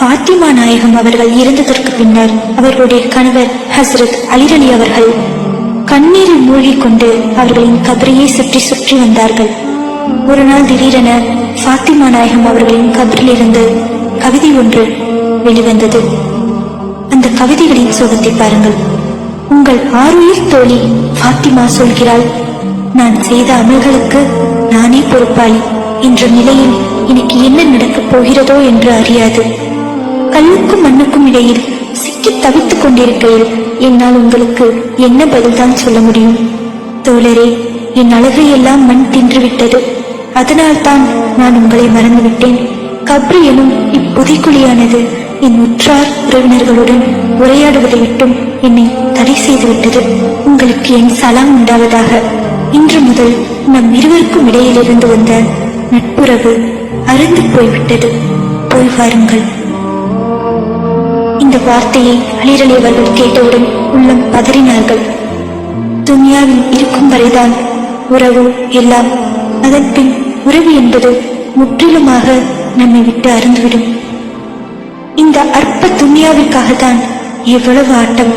ஃபாத்திமா நாயகம் அவர்கள் இறந்ததற்கு பின்னர் அவர்களுடைய கணவர் ஹஸ்ரத் அலிரலி அவர்கள் கண்ணீரில் மூழ்கிக் கொண்டு அவர்களின் கபரையை சுற்றி சுற்றி வந்தார்கள். ஒரு நாள் திடீரென ஃபாத்திமா நாயகம் அவர்களின் கபரிலிருந்து கவிதை ஒன்று வெளிவந்தது. அந்த கவிதைகளின் சோகத்தை பாருங்கள். உங்கள் ஆறுயிர் தோழி ஃபாத்திமா சொல்கிறாள் நான் செய்த அமல்களுக்கு நானே பொறுப்பாளி. என்ற நிலையில் எனக்கு என்ன நடக்கப் போகிறதோ என்று அறியாது. கல்லுக்கும் மண்ணுக்கும் இடையில் சிக்கி தவித்துக் கொண்டிருக்கையில் என்னால் உங்களுக்கு என்ன பதில்தான் சொல்ல முடியும்? தோழரே என் அழகை எல்லாம் மண் தின்றுவிட்டது. அதனால்தான் நான் உங்களை மறந்துவிட்டேன். கப்ரி எனும் இப்புதைக்குழியானது என் உற்றார் உறவினர்களுடன் உரையாடுவதை விட்டும் என்னை தடை செய்துவிட்டது. உங்களுக்கு என் சலாம் உண்டாவதாக. இன்று முதல் நம் இருவருக்கும் இடையிலிருந்து வந்த நட்புறவு அறுந்து போய்விட்டது. போய் வாருங்கள். இந்த வார்த்தையை அலிரலி அவர்கள் கேட்டவுடன் உள்ளம் பதறினார்கள். துன்யாவில் இருக்கும் வரைதான் உறவு எல்லாம் அதன் பின் உறவு என்பது முற்றிலுமாக நம்மை விட்டு அருந்துவிடும். இந்த அற்ப துன்யாவிற்காகத்தான் எவ்வளவு ஆட்டம்